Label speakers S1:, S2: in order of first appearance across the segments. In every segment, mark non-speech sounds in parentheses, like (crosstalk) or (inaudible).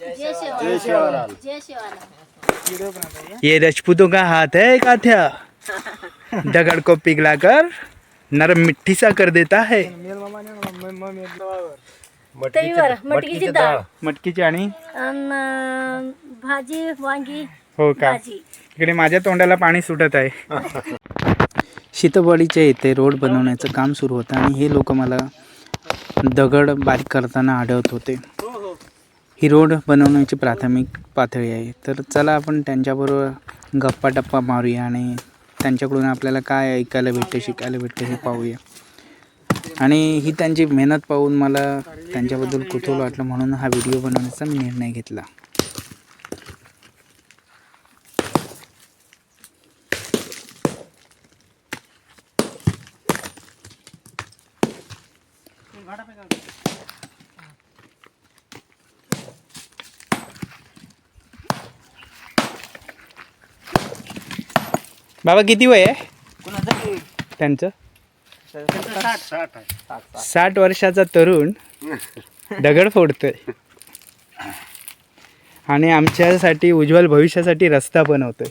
S1: जय शिवालाल जय शिवालाल
S2: ये राजपूतों का हाथ है काथ्या दगड़ को पिघलाकर नरम मिट्टी सा कर देता है।
S1: तवीवर मटकीची डाळ
S2: मटकीची आणि?
S1: अन भाजी वांगी
S2: हो का?
S1: भाजी.
S2: इकडे माझ्या तोंडाला पाणी सुटत आहे. सीताबळीच्या इथे रोड बनवण्याचं काम सुरू होतं आणि हे लोक मला दगड बारीक करताना आढळत होते. ही रोड बनवण्याची प्राथमिक पातळी आहे. तर चला आपण त्यांच्याबरोबर गप्पा टप्पा मारूया आणि त्यांच्याकडून आपल्याला काय ऐकायला भेटते शिकायला भेटते हे पाहूया. आणि ही त्यांची मेहनत पाहून मला त्यांच्याबद्दल कुतूहल वाटलं म्हणून हा व्हिडिओ बनवण्याचा मी निर्णय घेतला. बाबा किती वय आहे? त्यांचं? साठ. वर्षाचा तरुण दगड फोडतोय. आणि आमच्यासाठी उज्ज्वल भविष्यासाठी रस्ता बनवतोय.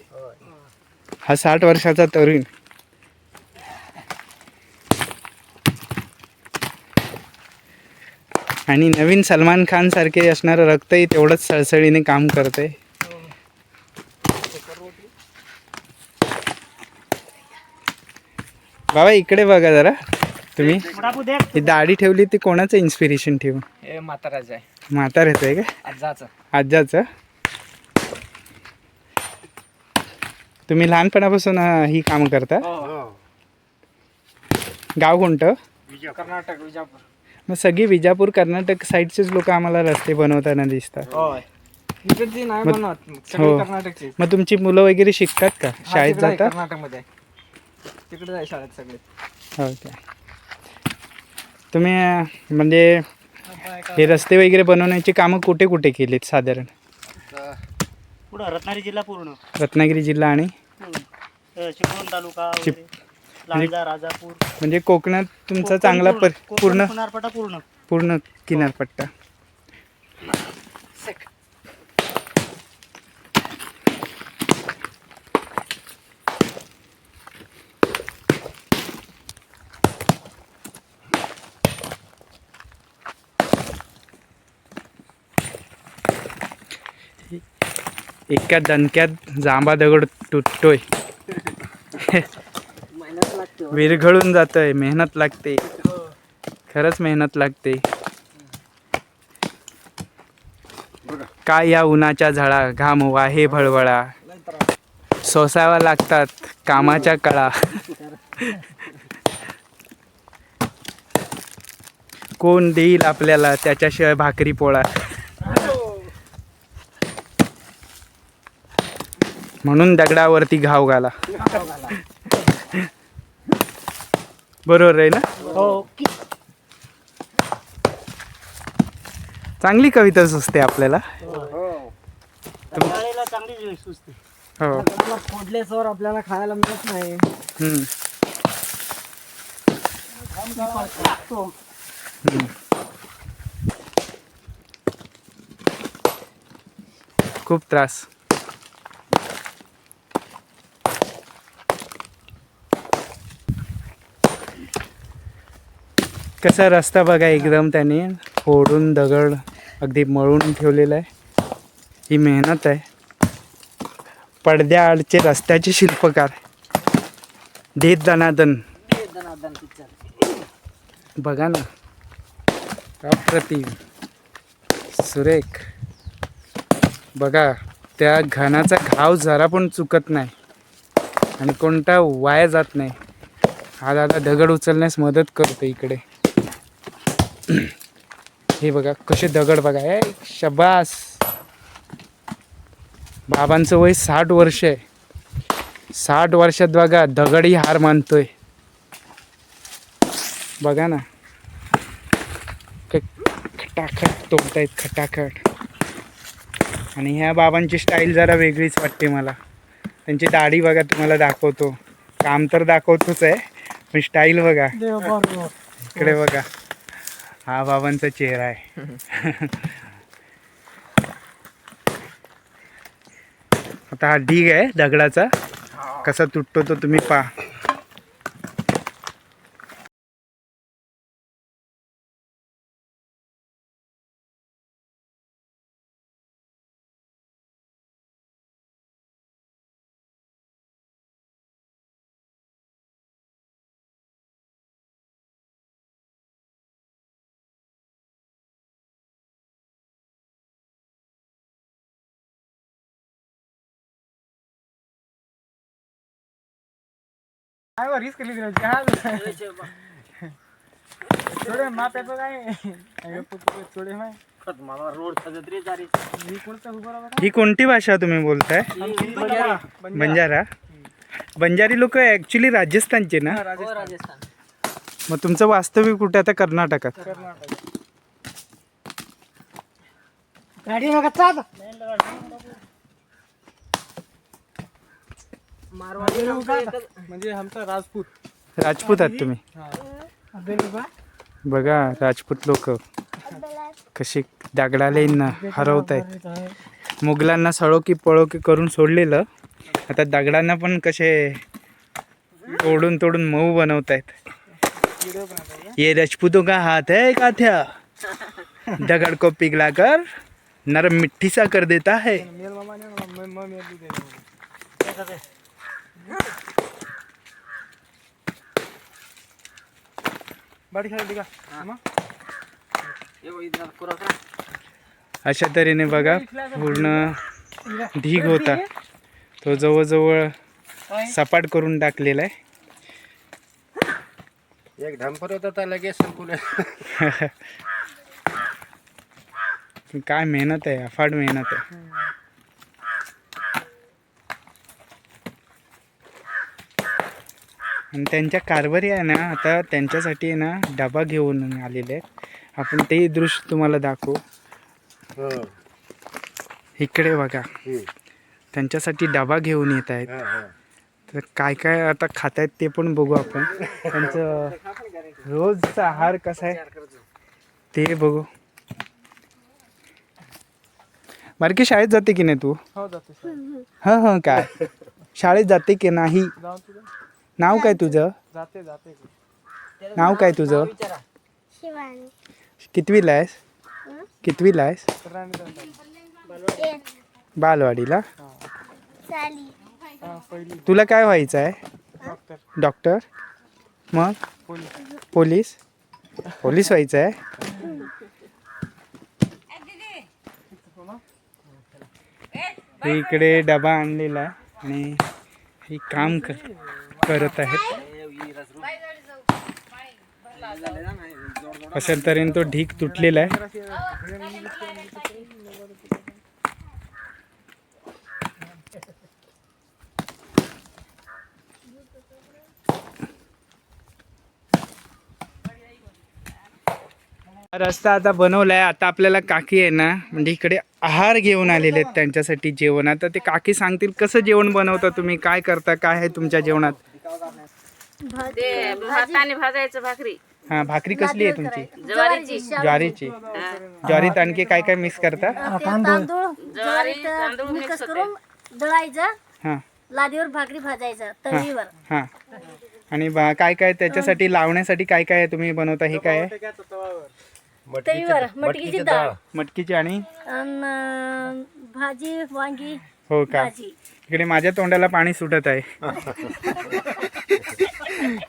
S2: हा साठ वर्षाचा तरुण. आणि नवीन सलमान खान सारखे असणारं रक्तही तेवढंच सळसळीने काम करतंय. बाबा इकडे बघा जरा. तुम्ही? ही दाढी ठेवली ती कोणाचं इन्स्पिरेशन ठेवून
S3: हे म्हाताराज आहे.
S2: येतोय का
S3: आजाचं
S2: तुम्ही लहानपणापासून ही काम करता? गाव कोणतं?
S3: कर्नाटक विजापूर.
S2: मग सगळी विजापूर कर्नाटक साईडचेच लोक आम्हाला रस्ते बनवताना दिसतात. हो. मग तुमची मुलं वगैरे शिकतात का? शाळेत जातात?
S3: कर्नाटकमध्ये. तिकडे जाय शाळेत सगळे.
S2: हो का तुम्ही अं, म्हणजे हे रस्ते वगैरे बनवण्याची कामं कुठे कुठे केलीत साधारण?
S4: पुढं रत्नागिरी जिल्हा पूर्ण.
S2: रत्नागिरी जिल्हा आणि?
S4: अ, चिपळूण तालुका
S2: चिप-
S4: वगैरे. लांजा राजापूर.
S2: म्हणजे कोकणात तुमचा
S4: कोकण
S2: चांगला पर
S4: कोकण,
S2: पूर्ण
S4: किनारपट्टा पूर्ण.
S2: पूर्ण किनारपट्टा. एका दणक्यात जांबा दगड तुटतोय. विरघळून जातोय मेहनत लागते. खरंच मेहनत लागते. काय या उन्हाच्या झळा घाम वाहे भळवळा. सोसावा लागतात कामाच्या कळा. कोण देईल आपल्याला त्याच्याशिवाय भाकरी पोळा? म्हणून दगडावरती घाव घाला. बरोबर आहे ना?
S4: हो.
S2: चांगली कविता सुचते आपल्याला.
S4: शाळेला चांगली सुचते.
S2: हो.
S3: फोडल्यासवर आपल्याला खायला मिळत नाही.
S2: खूप त्रास. कसा रस्ता बघा एकदम त्याने फोडून दगड अगदी मळून ठेवलेला आहे. ही मेहनत आहे. पडद्याआडचे रस्त्याचे शिल्पकार. देत दनादन बघा ना. अप्रतिम. सुरेख. बघा त्या घनाचा घाव जरा पण चुकत नाही. आणि कोणता वाया जात नाही. हा दादा दगड उचलण्यास मदत करतो इकडे. हे बघा कसे दगड बघा. ए शबास. बाबांचं वय साठ वर्ष आहे. साठ वर्षात बघा दगडही हार मानतोय. बघा ना. खटाखट तोडतायत खटाखट. आणि ह्या बाबांची स्टाईल जरा वेगळीच वाटते मला. त्यांची दाढी बघा तुम्हाला दाखवतो. काम तर दाखवतोच आहे पण स्टाईल बघा. इकडे बघा. हा बाबांचा चेहरा आहे. (laughs) आता हा ढीग आहे दगडाचा. कसा तुटतो तो तुम्ही पहा.
S3: काय हीच केली जहाज थोडे माप येतो काय थोडे माय.
S2: ही कोणती भाषा तुम्ही बोलताय? बंजारा. बंजारी. लोक ॲक्च्युली राजस्थानचे ना?
S3: राजस्थान.
S2: मग तुमचं वास्तव्य कुठे आता कर्नाटकात.
S3: कर्नाटक. मारवाडी म्हणजे आमचा राजपूत.
S2: राजपूत आहात तुम्ही? बघा राजपूत लोक. कशी दगडालेंना हरवत आहेत मुघलांना सळो की पळो की करून सोडलेलं. आता दगडांना पण कसे तोडून तोडून मऊ बनवत आहेत ये राजपूतों का हाथ है काथ्या दगड़ को पिघला कर नरम मिट्टी सा कर देता है.
S3: मेल मामा ने मग मग मेल दे बाडी खेळ दिगा
S2: अशा तऱ्हेने बघा पूर्ण ढीग होता. तो जवळजवळ सपाट करून टाकलेला आहे.
S5: एक ढंपर होता तर लगेच (laughs)
S2: काय मेहनत आहे अफाट मेहनत आहे. आणि त्यांच्या कारभारी आहे ना आता त्यांच्यासाठी आहे ना डबा घेऊन आलेले आहेत. आपण ते दृश्य तुम्हाला दाखवू.
S5: हो.
S2: इकडे बघा. त्यांच्यासाठी डबा घेऊन येत आहेत.
S5: हा, हा.
S2: तर काय काय आता खात आहेत ते पण बघू आपण. त्यांचं रोजचा आहार कसा आहे ते बघू. बारकी शाळेत जाते की नाही तू?
S3: हो जाते सर
S2: हां हां काय? शाळेत जाते की नाही? नाव काय तुझं?
S3: जाते जाते.
S2: नाव काय तुझं?
S1: शिवानी.
S2: कितवीला आहेस? कितवीला आहेस? बालवाडीला?
S3: हा पहिली.
S2: तुला काय व्हायचं आहे?
S3: डॉक्टर.
S2: डॉक्टर? मग?
S3: पोलीस.
S2: पोलीस? पोलीस व्हायचं आहे? हे इकडे डबा आणलेला आहे आणि हे काम कर. करत आहेत. अशा तऱ्हेने तो ढीक तुटलेला आहे. रस्ता आता बनवलाय. आता आपल्याला काकी आहे ना म्हणजे इकडे आहार घेऊन आलेले आहेत त्यांच्यासाठी जेवण. आता ते काकी सांगतील कसं जेवण बनवता तुम्ही? काय करता? काय आहे तुमच्या जेवणात?
S6: ते भाताने भाजायचं भाकरी.
S2: हा भाकरी कसली आहे तुमची?
S6: ज्वारीची.
S2: ज्वारीची ज्वारीत आणखी काय काय मिक्स करता?
S1: तांदूळ.
S6: ज्वारी
S1: ज्वारीत
S6: तांदूळ
S1: मिक्स
S6: मिक्स
S1: करून दळायचं.
S2: हा.
S1: लादीवर भाकरी भाजायचं तळीवर.
S2: हा. आणि बा- काय काय त्याच्यासाठी लावण्यासाठी काय काय तुम्ही बनवता? हे काय आहे?
S1: तळीवर मटकीची डाळ.
S2: मटकीची आणि?
S1: अन भाजी वांगी
S2: हो का?
S1: भाजी.
S2: इकडे माझ्या तोंडाला पाणी सुटत आहे.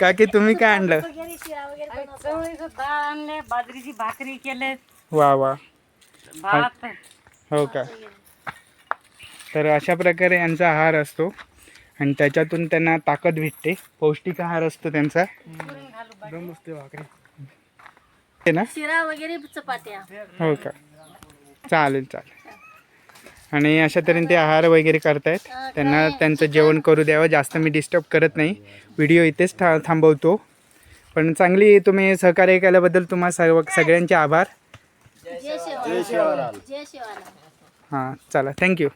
S2: काकी तुम्ही काय आणलं?
S6: डाळ आणले बाजरीची भाकरी केले
S2: वा वा.
S6: भात
S2: हो का? तर अशा प्रकारे यांचा आहार असतो. आणि त्याच्यातून त्यांना ताकद भेटते. पौष्टिक आहार असतो त्यांचा.
S3: भाकरी
S2: आहे ना?
S1: शिरा वगैरे चपात्या.
S2: हो का? चालेल चालेल. आणि अशा तऱ्हेने ते आहार वगैरे करतायत. त्यांना त्यांचं जेवण करू द्यावं. जास्त मी डिस्टर्ब करत नाही. व्हिडिओ इथेच था थांबवतो. पण चांगली तुम्ही सहकार्य केल्याबद्दल तुम्हा सर्व सगळ्यांचे आभार. हां चला. थँक्यू